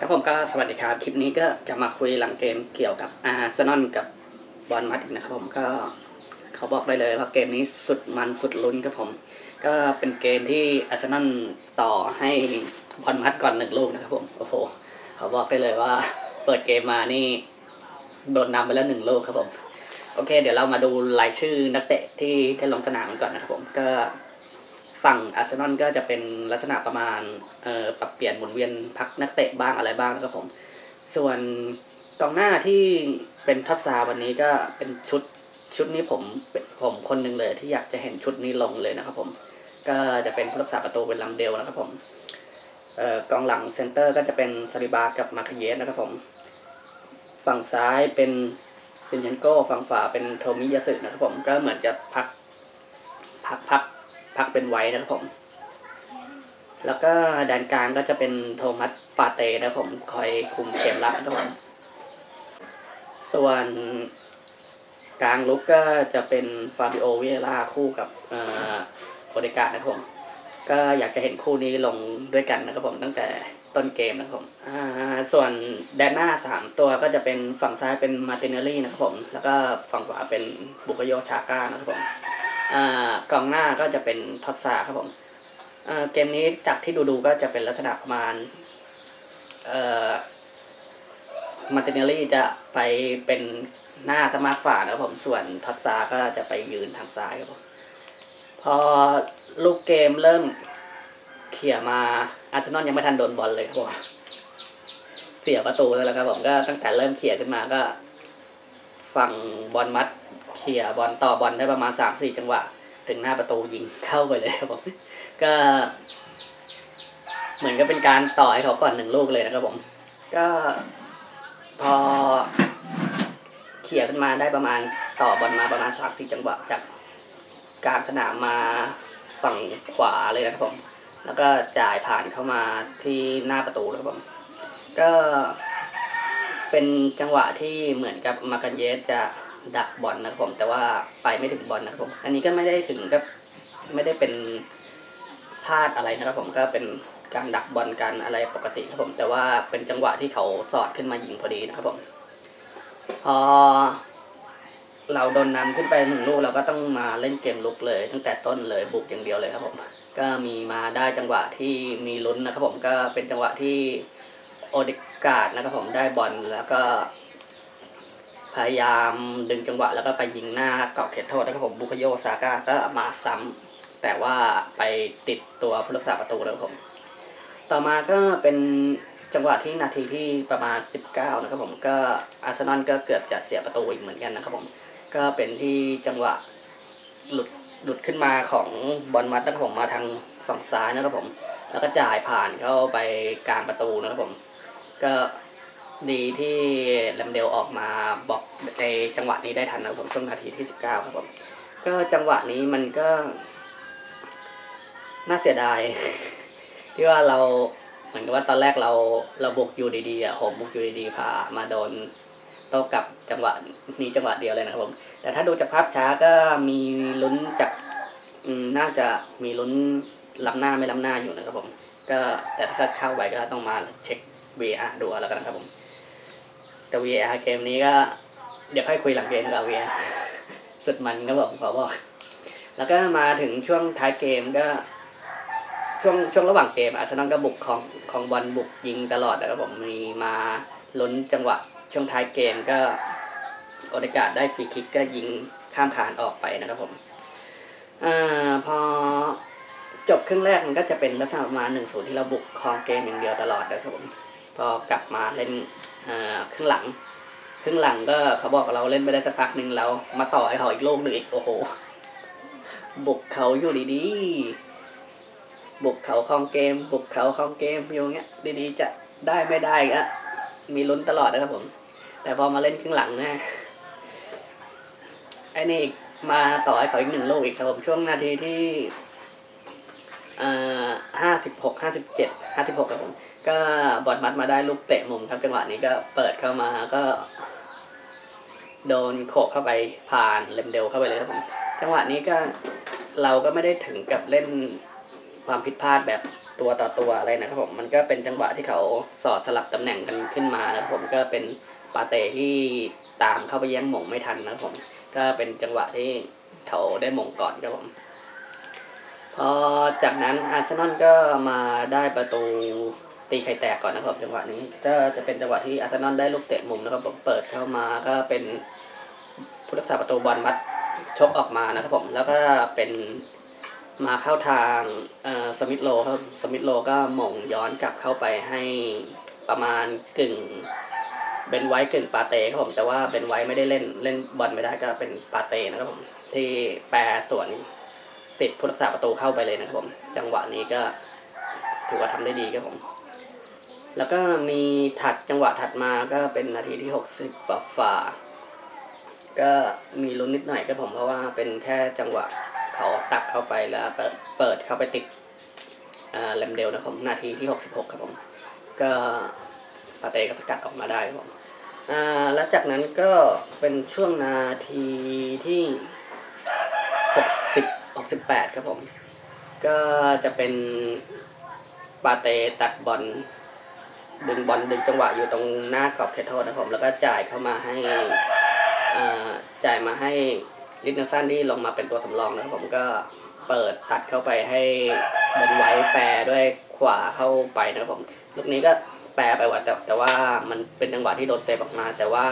ครับผมก็สวัสดีครับ คลิปนี้ก็จะมาคุยหลังเกมเกี่ยวกับอาร์เซนอลกับบอลมัดอีกนะครับผมก็เขาบอกได้เลยว่าเกมนี้สุดมันสุดลุ้นครับผม ก็เป็นเกมที่อาร์เซนอลต่อให้บอลมัดก่อนหนึ่งลูกนะครับผมโอ้โหเขาบอกได้เลยว่าเปิดเกมมานี่โดนนำไปแล้วหนึ่งลูกครับผมโอเค เดี๋ยวเรามาดูรายชื่อนักเตะที่ได้ลงสนามกันก่อนนะครับผมก็ ฝั่งอาร์เซนอลก็จะเป็นลักษณะประมาณเอ่อปรับเปลี่ยนหมุนเวียนพักนักเตะบ้างอะไรบ้างนะครับผม ส่วนกองหน้าที่เป็นทัศซาวันนี้ก็เป็นชุดชุดนี้ผมผมคนหนึ่งเลยที่อยากจะเห็นชุดนี้ลงเลยนะครับผม ก็จะเป็นผู้รักษาประตูเป็นลำเดลนะครับผมเอ่อกองหลังเซนเตอร์ก็จะเป็นซาริบากับมาคเยสนะครับผม ฝั่งซ้ายเป็นซินเชนโกฝั่งขวาเป็นโทมิยาสึนะครับผมก็เหมือนจะพักพักพัก พักเป็นไว้นะครับผม แล้วก็แดนกลางก็จะเป็นโทมัสปาเต้นะครับผมคอยคุมเกมรับนะครับผมส่วนกลางลุกก็จะเป็นฟาบิโอเวล่าคู่กับเอ่อโอเดกานะครับผมก็อยากจะเห็นคู่นี้ลงด้วยกันนะครับผมตั้งแต่ต้นเกมนะครับผมส่วนแดนหน้าสามตัวก็จะเป็นฝั่งซ้ายเป็นมาร์ติเนลลี่นะครับผม แล้วก็ฝั่งขวาเป็นบุกโยชาก้านะครับผม กองหน้าก็จะเป็นทอสซาครับผมเกมนี้จากที่ดูๆก็จะเป็นลักษณะประมาณเอ่อมาติเนลลี่จะไปเป็นหน้าสมาร์ทฝ่านะครับผมส่วนทอสซาก็จะไปยืนทางซ้ายครับผมพอลูกเกมเริ่มเขี่ยมาอาร์เซนอลยังไม่ทันโดนบอลเลยครับผมเสียประตูแล้วครับผมก็ตั้งแต่เริ่มเขี่ยขึ้นมาก็ ฝั่งบอลมัด เคลียบอลต่อบอลได้ประมาณสามสี่จังหวะ ถึงหน้าประตูยิงเข้าไปเลยครับผมก็เหมือนกับเป็นการต่อให้เขาก่อนหนึ่งลูกเลยนะครับผม ก็พอเคลียขึ้นมาได้ประมาณต่อบอลมาประมาณสามสี่จังหวะจากกลางสนามมาฝั่งขวาเลยนะครับผม แล้วก็จ่ายผ่านเข้ามาที่หน้าประตูนะครับผม ก็เป็นจังหวะที่เหมือนกับมากันเยสจะ ดักบอลนะครับผมแต่ว่าไปไม่ถึงบอลนะครับผม อันนี้ก็ไม่ได้ถึงกับไม่ได้เป็นพลาดอะไรนะครับผมก็เป็นการดักบอลกันอะไรปกติครับผม แต่ว่าเป็นจังหวะที่เขาสอดขึ้นมายิงพอดีนะครับผมพอเราโดนนำขึ้นไปหนึ่งลูกเราก็ต้องมาเล่นเกมลุกเลย ตั้งแต่ต้นเลยบุกอย่างเดียวเลยครับผม ก็มีมาได้จังหวะที่มีลุ้นนะครับผมก็เป็นจังหวะที่โอเดกาดนะครับผมได้บอลแล้วก็ พยายามดึงจังหวะแล้วก็ไปยิงหน้าเกาะเขตโทษนะครับผมบุคโยซาก้าก็มาซ้ำแต่ว่าไปติดตัวผู้รักษาประตูแล้วครับผม ต่อมาก็เป็นจังหวะที่นาทีที่ประมาณ 19 นะครับผมก็อาร์เซนอลก็เกือบจะเสียประตูอีกเหมือนกันนะครับผม ก็เป็นที่จังหวะหลุดหลุดขึ้นมาของบอลมัดนะครับผมมาทางฝั่งซ้ายนะครับผม แล้วก็จ่ายผ่านเข้าไปกลางประตูนะครับผม ก็ ดีที่ลมเดลออกมาบอกในจังหวะนี้ได้ทันนะผมช่วงนาทีที่สิบเก้าครับผมก็จังหวะนี้มันก็ น่าเสียดาย ที่ว่าเราเหมือนกับว่าตอนแรกเราเราบุกอยู่ดีๆอะผมบุกอยู่ดีๆพามาโดนโต้กลับจังหวะนี้จังหวะเดียวเลยนะครับผม แต่ถ้าดูจากภาพช้าก็มีลุ้นจากน่าจะมีลุ้นล้ำหน้าไม่ล้ำหน้าอยู่นะครับผม ก็แต่ถ้าเข้าไปก็ต้องมาเช็ค VR ดูเอาแล้วกันนะครับผม แต่ VR เกมนี้ก็ เดี๋ยวค่อยคุยหลังเกมกับ VR สุดมันครับผมขอบอก แล้วก็มาถึงช่วงท้ายเกมก็ ช่วงช่วงระหว่างเกมอาร์เซนอลก็บุกของของบอลบุกยิงตลอดนะครับผมมีมาลุ้นจังหวะ ช่วงท้ายเกมก็โอเดกาดได้ฟรีคิกก็ยิงข้ามคานออกไปนะครับผมอพอจบครึ่งแรกมันก็จะเป็นลักษณะประมาณหนึ่งศูนย์ที่เราบุกครองเกมอย่างเดียวตลอดนะครับผม พอกลับมาเล่นเอ่อครึ่งหลังครึ่งหลังก็เขาบอกเราเล่นไปได้สักพักหนึ่งเรามาต่อให้เขาอีกโลกหนึ่งอีกโอ้โหบุกเขาอยู่ดีๆบุกเขาครองเกม บุกเขาครองเกมอยู่างเงี้ยดีๆจะได้ไม่ได้ก็มีลุ้นตลอดนะครับผม แต่พอมาเล่นครึ่งหลังนะไอ้นี่มาต่อให้เขาอีกหนึ่งลูกอีกครับผมช่วงนาทีที่ห้าสิบหกห้าสิบเจ็ดห้าสิบหกครับผม ก็บอลมัดมาได้ลูกเตะมุมครับจังหวะนี้ก็เปิดเข้ามาก็ โดนโขกเข้าไปผ่านเลมเดลเข้าไปเลยครับผมจังหวะนี้ก็เราก็ไม่ได้ถึงกับเล่นความผิดพลาดแบบตัวต่อตัวอะไรนะครับผมมันก็เป็นจังหวะที่เขาสอดสลับตำแหน่งกันขึ้นมานะครับผมก็เป็นปาเต้ที่ตามเข้าไปแย่งหม่งไม่ทันนะครับผมก็เป็นจังหวะที่เขาได้หม่งก่อนครับผมพอจากนั้นอาร์เซนอลก็มาได้ประตู ตีไข่แตกก่อนนะครับจังหวะนี้ก็จะเป็นจังหวะที่อาร์เซนอลได้ลูกเตะมุมนะครับผมเปิดเข้ามาก็เป็นผู้รักษาประตูบอลมัดชกออกมานะครับผมแล้วก็เป็นมาเข้าทางเออสมิธโลครับสมิธโลก็หม่งย้อนกลับเข้าไปให้ประมาณกึ่งเบนไว้กึ่งปาเต้ครับผมแต่ว่าเบนไว้ไม่ได้เล่นเล่นบอลไม่ได้ก็เป็นปาเต้นะครับผมที่แปรสวนติดผู้รักษาประตูเข้าไปเลยนะครับผมจังหวะนี้ก็ถือว่าทำได้ดีครับผม แล้วก็มีถัดจังหวะถัดมาก็เป็นนาทีที่หกสิบฝ่าฝ่าก็มีลุ้นนิดหน่อยครับผมเพราะว่าเป็นแค่จังหวะเขาตักเข้าไปแล้วเปิดเปิดเข้าไปติดอ่าแลมเดลนะครับผมนาทีที่หกสิบหกครับผม ก็ปาเต้ก็สกัดออกมาได้ครับผมแล้วจากนั้นก็เป็นช่วงนาทีที่หกสิบหกสิบแปดครับผม ก็จะเป็นปาเตตัดบอล ดึงบอลดึงจังหวะอยู่ตรงหน้ากรอบเขตโทษนะผมแล้วก็จ่ายเข้ามาให้อ่าจ่ายมาให้ลิทเนลสันที่ลงมาเป็นตัวสำรองนะครับผมก็เปิดตัดเข้าไปให้เบนไว้แปรด้วยขวาเข้าไปนะครับผมลูกนี้ก็แปลไปว่าแต่แต่ว่ามันเป็นจังหวะที่โดนเซฟออกมา แต่ว่า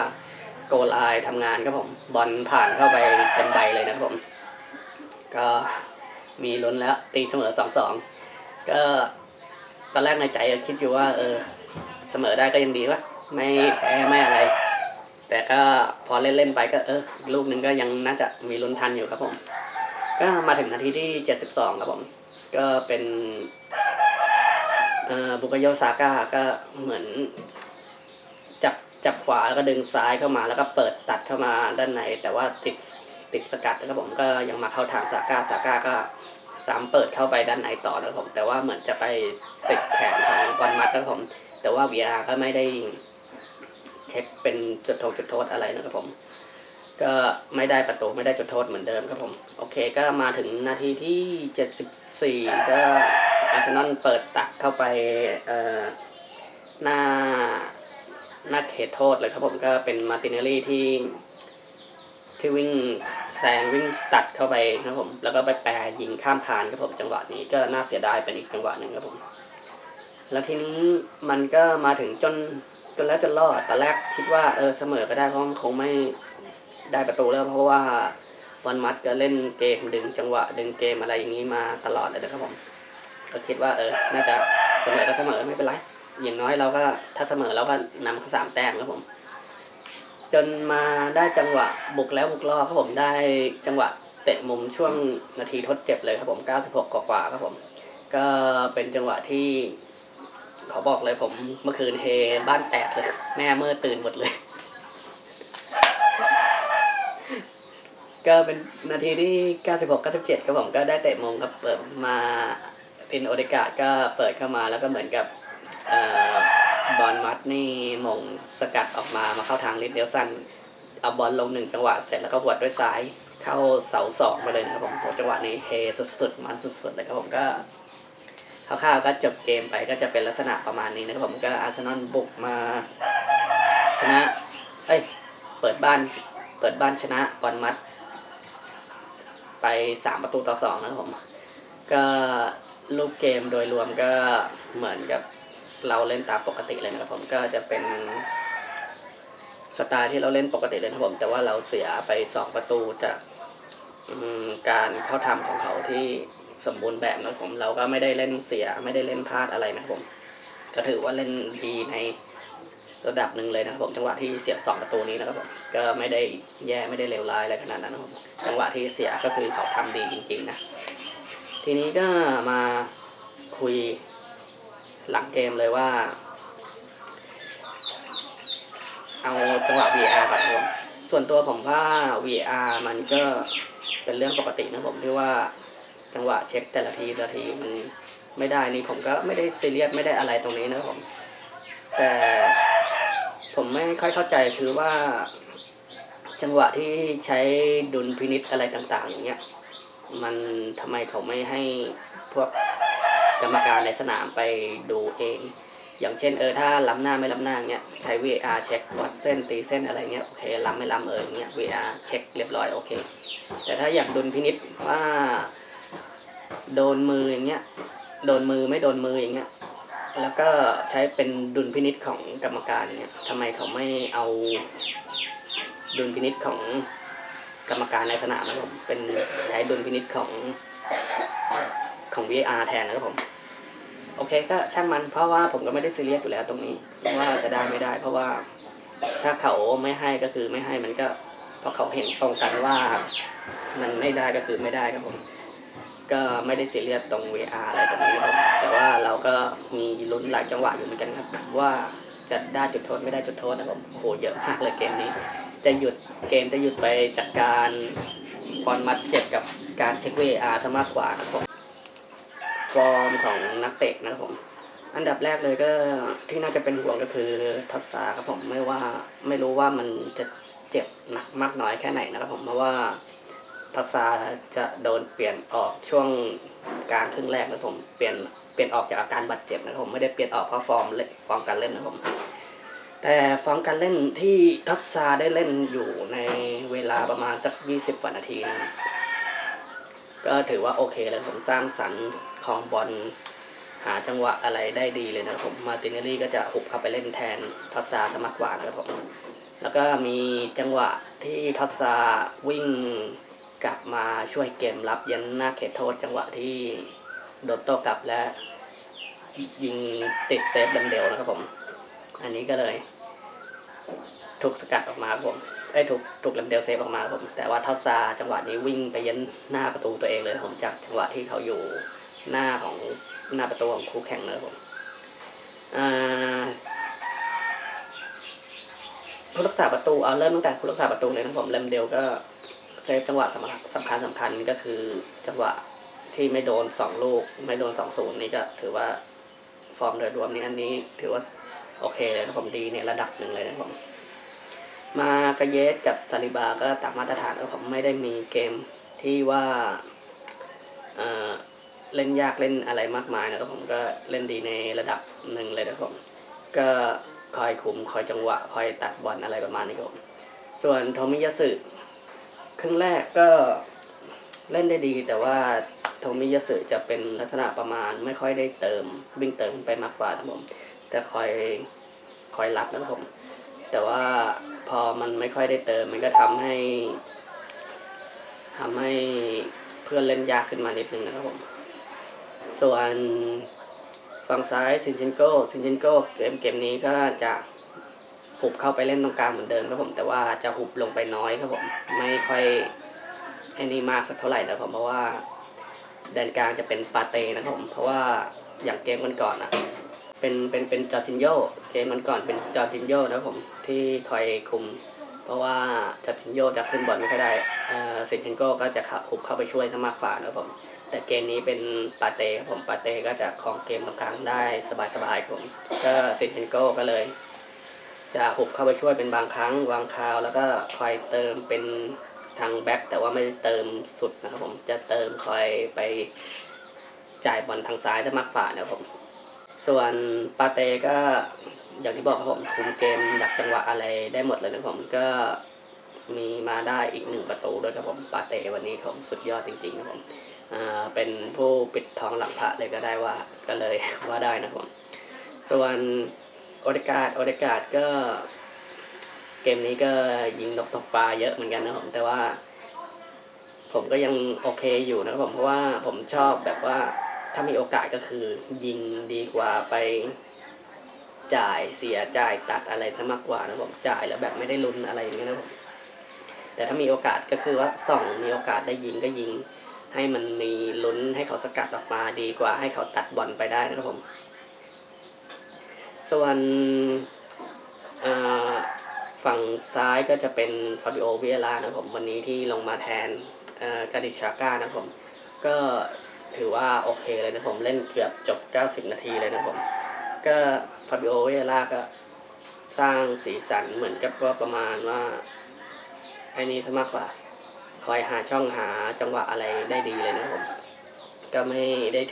โกลไลทำงานครับผมบอลผ่านเข้าไปเต็มใบเลยนะครับผม ก็มีลุ้นแล้วตีเสมอสองสองก็ตอนแรกในใจก็คิดอยู่ว่าเออ สมอได้ก็ยังดีวะไม่แพ้ไม่อะไร แต่ก็พอเล่นๆไปก็เออลูกหนึ่งก็ยังน่าจะมีลุ้นทันอยู่ครับผม ก็มาถึงนาทีที่เจ็ดสิบสองครับผม ก็เป็นเอ่อบุกโยซาก้าก็เหมือน จับจับขวาแล้วก็ดึงซ้ายเข้ามา แล้วก็เปิดตัดเข้ามาด้านใน แต่ว่าติดติดสกัดนะครับผมก็ยังมาเข้าทางซาก้าซาก้าก็สามเปิดเข้าไปด้านในต่อนะครับผม แต่ว่าเหมือนจะไปติดแขนของบอลมัดนะครับผม แต่ว่า VR ก็ไม่ได้เช็คเป็นจุดโทษจุดโทษอะไรนะครับผม ก็ไม่ได้ประตูไม่ได้จุดโทษเหมือนเดิมครับผม โอเคก็มาถึงนาทีที่เจ็ดสิบสี่ก็อาร์เซนอลเปิดตักเข้าไปเอ่อหน้าหน้าเขตโทษเลยครับผมก็เป็นมาติเนลลี่ที่ที่วิ่งแซงวิ่งตัดเข้าไปครับผม แล้วก็ไปแปรยิงข้ามคานครับผมจังหวะนี้ก็น่าเสียดายเป็นอีกจังหวะหนึ่งครับผม แล้วทีนี้มันก็มาถึงจนจนแล้วจนรอดตอนแรกคิดว่าเออเสมอก็ได้เพราะมันคงไม่ได้ประตูแล้วเพราะว่าบอลมัดก็เล่นเกมดึงจังหวะ ดึงเกมอะไรอย่างนี้มาตลอดเลยนะครับผมก็คิดว่าเออ น่าจะเสมอก็เสมอไม่เป็นไร อย่างน้อยเราก็ถ้าเสมอเราก็นำสามแต้มครับผม จนมาได้จังหวะบุกแล้วบุกล่อครับผมได้จังหวะเตะมุมช่วงนาทีทดเจ็บเลยครับผม 96 กว่าๆครับผม ก็เป็นจังหวะที่ ขอบอกเลยผมเมื่อคืนเฮบ้านแตกเลย แม่เมื่อตื่นหมดเลย ก็เป็นนาทีที่ 96 97ครับผมก็ได้เตะมุมครับเปิดมาเป็นโอเดกาดก็เปิดเข้ามาแล้วก็เหมือนกับบอลมัดนี่มงสกัดออกมามาเข้าทางลิดเดลสันเอาบอลลงหนึ่งจังหวะเสร็จแล้วก็หวดด้วยซ้ายเข้าเสาสองไปเลยนะครับผมจังหวะนี้เฮสุดๆมันสุดๆเลยครับผมก็ คร่าวๆก็จบเกมไปก็จะเป็นลักษณะประมาณนี้นะครับผมก็อาร์เซนอลบุกมาชนะ เอ้ย เปิดบ้าน เปิดบ้านชนะบอลมัด ไปสามประตูต่อสองนะครับผม ก็รูปเกมโดยรวมก็เหมือนกับเราเล่นตามปกติเลยนะครับผมก็จะเป็นสไตล์ที่เราเล่นปกติเลยนะครับผม แต่ว่าเราเสียไปสองประตูจากการเข้าทำของเขาที่ สมบูรณ์แบบนะผม เราก็ไม่ได้เล่นเสีย ไม่ได้เล่นพลาดอะไรนะผม ก็ถือว่าเล่นดีในระดับหนึ่งเลยนะครับผมจังหวะที่เสียสองประตูนี้นะครับผมก็ไม่ได้แย่ไม่ได้เลวร้ายอะไรขนาดนั้นนะครับผมจังหวะที่เสียก็คือเขาทำดีจริง ๆ นะ ทีนี้ก็มาคุยหลังเกมเลยว่า เอาจังหวะ VR ก่อนครับผมส่วนตัวผมว่า VR มันก็เป็นเรื่องปกตินะผมที่ว่า จังหวะเช็คแต่ละทีแต่ละทีมันไม่ได้นี่ผมก็ไม่ได้ซีเรียสไม่ได้อะไรตรงนี้นะครับผม แต่ผมไม่ค่อยเข้าใจคือว่า จังหวะที่ใช้ดุลพินิษอะไรต่าง ๆ อย่างเงี้ย มันทำไมเขาไม่ให้พวกกรรมการในสนามไปดูเอง อย่างเช่นเออถ้าล้ำหน้าไม่ล้ำหน้าเงี้ยใช้ VR เช็ควัดเส้นตีเส้นอะไรเงี้ยโอเคล้ำไม่ล้ำเออเงี้ย VR เช็คเรียบร้อยโอเค แต่ถ้าอยากดุลพินิษว่า โดนมืออย่างเงี้ย โดนมือไม่โดนมืออย่างเงี้ย แล้วก็ใช้เป็นดุลพินิษของกรรมการอย่างเงี้ยทำไมเขาไม่เอาดุลพินิษของกรรมการในสนามนะครับผมเป็นใช้ดุลพินิษของของ VAR แทนนะครับผม โอเคก็ช่างมันเพราะว่าผมก็ไม่ได้ซีเรียสอยู่แล้วตรงนี้ ว่าจะได้ไม่ได้ เพราะว่าถ้าเขาไม่ให้ก็คือไม่ให้มันก็เพราะเขาเห็นตรงกันว่า มันไม่ได้ก็คือไม่ได้ครับผม ก็ไม่ได้ซียเรียสตรง VR อะไรตรงนี้ครับแต่ว่าเราก็มีลุ้นหลายจังหวะอยู่เหมือนกันครับ ว่าจะได้จุดโทษไม่ได้จุดโทษนะครับโหเยอะมากเลยเกมนี้ จะหยุดเกมจะหยุดไปจากการบอลมัดเจ็บกับการเช็ค VR ซะมากกว่านะครับผมฟอร์มของนักเตะนะครับผม อันดับแรกเลยก็ที่น่าจะเป็นห่วงก็คือทัศษาครับผมไม่ว่าไม่รู้ว่ามันจะเจ็บหนักมากน้อยแค่ไหนนะครับผมเพราะว่า ทัศษาจะโดนเปลี่ยนออกช่วงกลางครึ่งแรกนะผมเปลี่ยนเปลี่ยนออกจากอาการบาดเจ็บนะผมไม่ได้เปลี่ยนออกเพราะฟอร์มเล่นฟอร์มการเล่นนะผมแต่ฟอร์มการเล่นที่ทัศษาได้เล่นอยู่ในเวลาประมาณสักยี่สิบกว่านาทีนะก็ถือว่าโอเคเลยผมสร้างสรรค์ของบอลหาจังหวะอะไรได้ดีเลยนะผมมาติเนลลี่ก็จะหุบเข้าไปเล่นแทนทัศซาซะมากกว่านะครับผมแล้วก็มีจังหวะที่ทัศซาวิ่ง กลับมาช่วยเกมรับยันหน้าเขตโทษจังหวะที่โดนโต้กลับและยิงติดเซฟดันเดลนะครับผม อันนี้ก็เลยถูกสกัดออกมาผมไอ้ถูกถูกลัมเดลเซฟออกมาผม แต่ว่าทัศซาจังหวะนี้วิ่งไปยันหน้าประตูตัวเองเลยผมจากจังหวะที่เขาอยู่หน้าของหน้าประตูของคู่แข่งเลยผมอ่าผู้รักษาประตูเอาเริ่มตั้งแต่ผู้รักษาประตูเลยนะผมลัมเดลก็ เซฟจังหวะสำคัญสำคัญสำคัญก็คือจังหวะที่ไม่โดนสองลูก ไม่โดนสองศูนย์นี่ก็ถือว่าฟอร์มโดยรวมนี้อันนี้ถือว่าโอเคเลยครับผมดีในระดับหนึ่งเลยนะผมมากาเยสกับซาลิบาก็ตามมาตรฐานครับผมไม่ได้มีเกมที่ว่าเเล่นยากเล่นอะไรมากมายนะครับผมก็เล่นดีในระดับหนึ่งเลยนะผมก็คอยคุมคอยจังหวะ คอยตัดบอลอะไรประมาณนี้ครับส่วนโทมิยาสึ ครึ่งแรกก็เล่นได้ดี แต่ว่าโทมิยาสึจะเป็นลักษณะประมาณไม่ค่อยได้เติมวิ่งเติมไปมากกว่านะครับผมจะคอยคอยรับนะครับผม แต่ว่าพอมันไม่ค่อยได้เติม มันก็ทำให้ทำให้เพื่อนเล่นยากขึ้นมานิดนึงนะครับผม ส่วนฝั่งซ้ายซินเชนโกซินเชนโกเกมเกมนี้ก็จะ หุบเข้าไปเล่นตรงกลางเหมือนเดิมครับผม แต่ว่าจะหุบลงไปน้อยครับผม ไม่ค่อยไอ้นี่มากสักเท่าไหร่นะครับผมเพราะว่าแดนกลางจะเป็นปาเต้นะครับผม เพราะว่าอย่างเกมกันก่อนอะเป็นเป็นเป็นจอร์จินโยเกมมันก่อนเป็นจอร์จินโยนะครับผมที่คอยคุม เพราะว่าจอร์จินโยจะขึ้นบอลไม่ค่อยได้เอ่อเซนเชนโกก็จะขับหุบเข้าไปช่วยซะมากกว่านะผม แต่เกมนี้เป็นปาเต้ครับผมปาเต้ก็จะครองเกมกลางได้สบายๆครับผมก็เซนเชนโกก็เลย จะหุบเข้าไปช่วยเป็นบางครั้งวางคราว แล้วก็คอยเติมเป็นทางแบ็คแต่ว่าไม่เติมสุดนะครับผมจะเติมคอยไปจ่ายบอลทางซ้ายซะมากกว่านะครับผม ส่วนปาเต้ก็อย่างที่บอกครับผมคุมเกมดักจังหวะอะไรได้หมดเลยนะครับผมก็มีมาได้อีกหนึ่งประตูด้วยครับผมปาเต้วันนี้ผมสุดยอดจริงๆครับผมอ่าเป็นผู้ปิดทองหลังพระเลยก็ได้ว่าก็เลยว่าได้นะครับผม ส่วน โอเดกาดโอเดกาดก็ เกมนี้ก็ยิงนกตกปลาเยอะเหมือนกันนะผมแต่ว่า ผมก็ยังโอเคอยู่นะครับผมเพราะว่าผมชอบแบบว่าถ้ามีโอกาสก็คือยิงดีกว่าไปจ่ายเสียจ่ายตัดอะไรซะมากกว่านะผมจ่ายแล้วแบบไม่ได้ลุ้นอะไรอย่างเงี้ยนะผมแต่ถ้ามีโอกาสก็คือว่าส่องมีโอกาสได้ยิงก็ยิง ให้มันมีลุ้นให้เขาสกัดออกมาดีกว่าให้เขาตัดบอลไปได้นะครับผม ส่วนฝั่งซ้ายก็จะเป็นฟาบิโอวิเอลานะครับผมวันนี้ที่ลงมาแทนกาดิชาก้านะครับผมก็ถือว่าโอเคเลยนะผมเล่นเกือบจบ 90 นาทีเลยนะผมก็ฟาบิโอเวล่าก็สร้างสีสันเหมือนกับว่าประมาณว่าไอ้นี้ซะมากกว่า คอยหาช่องหาจังหวะอะไรได้ดีเลยนะผม ก็ไม่ได้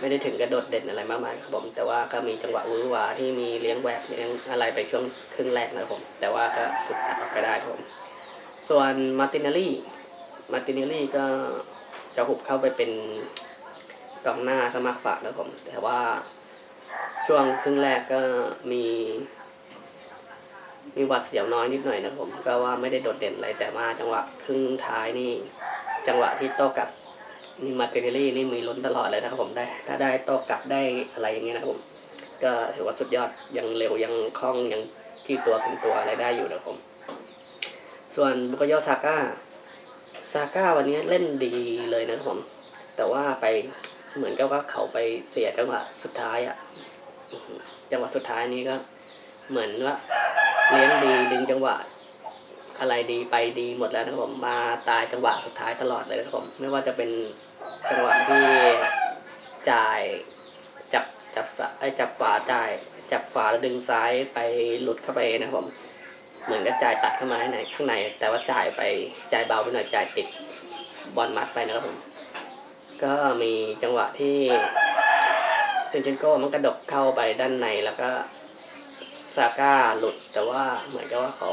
ไม่ได้ถึงกระโดดเด่นอะไรมากมายครับผม แต่ว่าก็มีจังหวะหวือหวาที่มีเลี้ยงแหวกเลี้ยงอะไรไปช่วงครึ่งแรกนะครับผม แต่ว่าก็ถูกตัดออกไปได้ครับผม ส่วนมาร์ตินเนลลี่มาร์ตินเนลลี่ก็จะหุบเข้าไปเป็นกองหน้าสมัครฝากนะครับผม แต่ว่าช่วงครึ่งแรกก็มี มีหวัดเสียวน้อยนิดหน่อยนะครับผม ก็ว่าไม่ได้โดดเด่นอะไรแต่ว่าจังหวะครึ่งท้ายนี่ จังหวะที่โต้กับ นี่มาร์ตินเนลลี่นี่มีลุ้นตลอดเลยนะครับผมได้ ถ้าได้โต้กลับได้อะไรอย่างเงี้ยนะครับผม ก็ถือว่าสุดยอดยังเร็วยังคล่องยังจี้ตัวเป็นตัวอะไรได้อยู่นะครับผม ส่วนบุกโยซาก้าซาก้าวันนี้เล่นดีเลยนะครับผม แต่ว่าไปเหมือนกับว่าเขาไปเสียจังหวะสุดท้ายอะ่ะจังหวะสุดท้ายนี้ก็ เหมือนว่าเลี้ยงดีดึงจังหวะ อะไรดีไปดีหมดแล้วนะครับผมมาตายจังหวะสุดท้ายตลอดเลยนะครับผมไม่ว่าจะเป็นจังหวะที่จ่ายจับจับไอจับขวาจ่ายจับขวาแล้วดึงซ้ายไปหลุดเข้าไปนะครับผมเหมือนกับจ่ายตัดเข้ามาให้ในข้างใน แต่ว่าจ่ายไปจ่ายเบาไปหน่อยจ่ายติดบอลมัดไปนะครับผมก็มีจังหวะที่เซนเชนโก้มันกระดกเข้าไปด้านในแล้วก็ซาก้าหลุดแต่ว่าเหมือนกับว่าเขา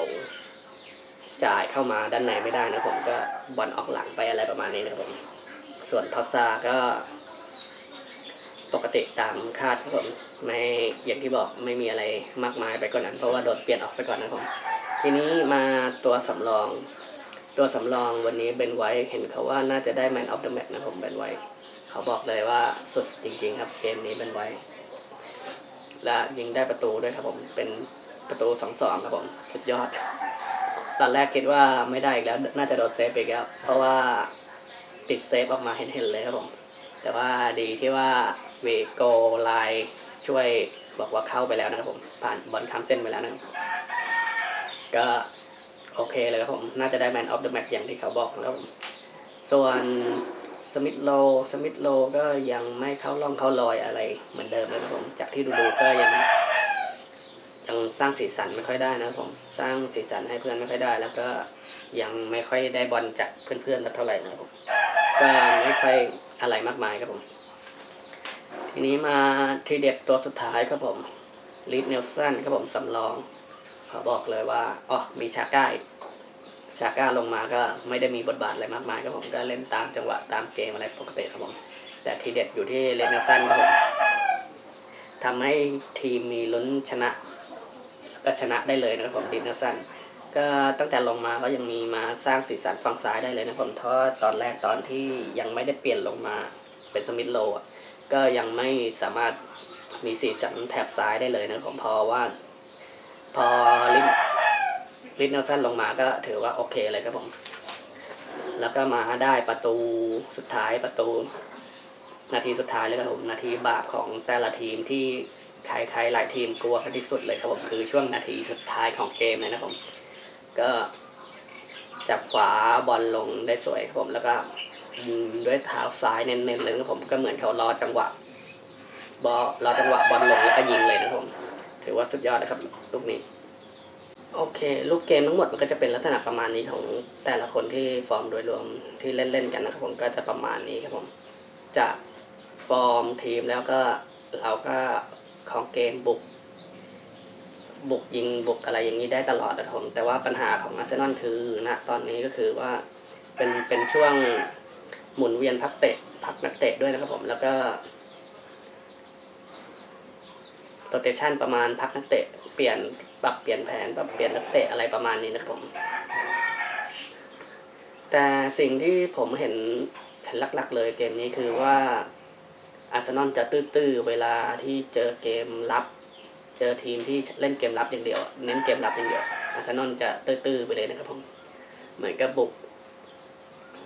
จ่ายเข้ามาด้านในไม่ได้นะผมก็บอลออกหลังไปอะไรประมาณนี้นะครับผมส่วนทอสซาก็ ปกติตามคาดครับผมไม่อย่างที่บอกไม่มีอะไรมากมายไปกว่านั้น เพราะว่าโดนเปลี่ยนออกไปก่อนนะผมทีนี้มาตัวสำรอง ตัวสำรองวันนี้เบนไว้เห็นเขาว่าน่าจะได้แมนออฟเดอะแมตช์นะผมเบนไว้เขาบอกเลยว่าสุดจริง ๆ ครับเกมนี้เบนไว้และยิงได้ประตูด้วยครับผมเป็นประตูสองสองครับผม สุดยอด ตอนแรกคิดว่าไม่ได้อีกแล้ว น่าจะโดนเซฟไปแล้ว เพราะว่าติดเซฟออกมาเห็นๆเลยครับผม แต่ว่าดีที่ว่าเวโกไลช่วยบอกว่าเข้าไปแล้วนะครับผม ผ่านบอลข้ามเส้นไปแล้วนะครับ ก็โอเคเลยครับผม น่าจะได้แมนออฟเดอะแมตช์อย่างที่เขาบอกนะครับผม ส่วนสมิธโล สมิธโลก็ยังไม่เข้าร่องเข้ารอยอะไรเหมือนเดิมเลยนะครับผม จากที่ดูๆก็ยัง ยังสร้างสีสันไม่ค่อยได้นะครับผมสร้างสีสันให้เพื่อนไม่ค่อยได้ แล้วก็ยังไม่ค่อยได้บอลจากเพื่อนๆสักเท่าไหร่นะครับผมก็ไม่ค่อยอะไรมากมายครับผม ทีนี้มาทีเด็ดตัวสุดท้ายครับผมลีดเนลสันครับผมสำรองเขาบอกเลยว่าอ๋อมีชาก้าชาก้าลงมาก็ไม่ได้มีบทบาทอะไรมากมายครับผมก็เล่นตามจังหวะตามเกมอะไรปกติครับผม แต่ทีเด็ดอยู่ที่เลนเนลสันครับผมทำให้ทีมมีลุ้นชนะ ก็ชนะได้เลยนะครับผมลีดเนลสันก็ตั้งแต่ลงมาก็ยังมีมาสร้างสีสันฝั่งซ้ายได้เลยนะผมเพราะตอนแรกตอนที่ยังไม่ได้เปลี่ยนลงมาเป็นสมิธโลอะก็ยังไม่สามารถมีสีสันแถบซ้ายได้เลยนะผมเพราะว่าพอลินลินเนลสันลงมาก็ถือว่าโอเคเลยครับผม แล้วก็มาได้ประตูสุดท้ายประตู นาทีสุดท้ายเลยครับผม นาทีบาปของแต่ละทีมที่ ใครๆหลายทีมกลัวกันที่สุดเลยครับผมคือช่วงนาทีสุดท้ายของเกมเลยนะผมก็จับขวาบอลลงได้สวยครับผมแล้วก็ยิงด้วยเท้าซ้ายเน้นๆเลยนะครับผมก็เหมือนเขารอจังหวะบอลรอจังหวะบอลลงแล้วก็ยิงเลยนะครับผมถือว่าสุดยอดนะครับลูกนี้ โอเค ลูกเกมทั้งหมดมันก็จะเป็นลักษณะประมาณนี้ของแต่ละคนที่ฟอร์มโดยรวมที่เล่นๆกันนะครับผมก็จะประมาณนี้ครับผมจากฟอร์มทีมแล้วก็เราก็ ของเกมบุก บุกยิงบุกอะไรอย่างนี้ได้ตลอดนะครับผมแต่ว่าปัญหาของอาร์เซนอลคือณตอนนี้ก็คือว่าเป็นเป็นช่วงหมุนเวียนพักเตะพักนักเตะด้วยนะครับผมแล้วก็โรเตชันประมาณพักนักเตะเปลี่ยนปรับเปลี่ยนแผนปรับเปลี่ยนนักเตะอะไรประมาณนี้นะครับผม แต่สิ่งที่ผมเห็นเห็นหลักๆเลยเกมนี้คือว่า อาร์เซนอลจะตื้อๆ เวลาที่เจอเกมรับเจอทีมที่เล่นเกมรับอย่างเดียว เน้นเกมรับอย่างเดียวอาร์เซนอลจะตื้อๆไปเลยนะครับผมเหมือนกับบุก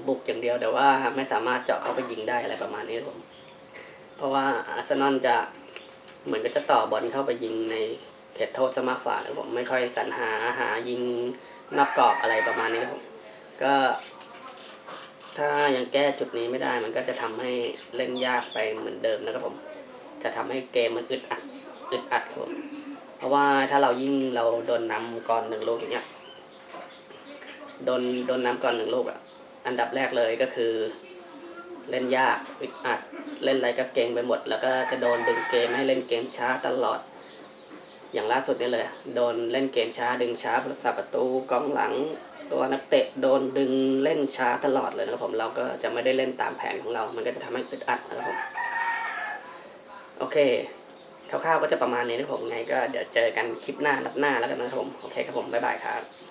บุกอย่างเดียวแต่ว่าไม่สามารถเจาะเข้าไปยิงได้อะไรประมาณนี้ครับผม เพราะว่าอาร์เซนอลจะเหมือนก็จะต่อบอลเข้าไปยิงในเขตโทษซะมากกว่านะครับผมไม่ค่อยสรรหาหายิงนอกกรอบอะไรประมาณนี้ครับผมก็ ถ้ายังแก้จุดนี้ไม่ได้มันก็จะทำให้เล่นยากไปเหมือนเดิมนะครับผม จะทำให้เกมมันอึดอัดอึดอัดครับผมเพราะว่าถ้าเรายิ่งเราโดนนำก่อนหนึ่งลูกอย่างเงี้ยโดนโดนนำก่อนหนึ่งลูกอะ อันดับแรกเลยก็คือ เล่นยากอึดอัด เล่นอะไรก็เก่งไปหมด แล้วก็จะโดนดึงเกมให้เล่นเกมช้าตลอด อย่างล่าสุดนี่เลย โดนเล่นเกมช้าดึงช้ารักษาประตูกองหลัง ตัวนักเตะโดนดึงเล่นช้าตลอดเลยนะครับผมเราก็จะไม่ได้เล่นตามแผนของเรา มันก็จะทำให้อึดอัดนะครับผมโอเคคร่าวๆก็จะประมาณนี้นะครับผมไงก็เดี๋ยวเจอกันคลิปหน้านัดหน้าแล้วกันนะครับผมโอเคครับผมบ๊ายบายครับ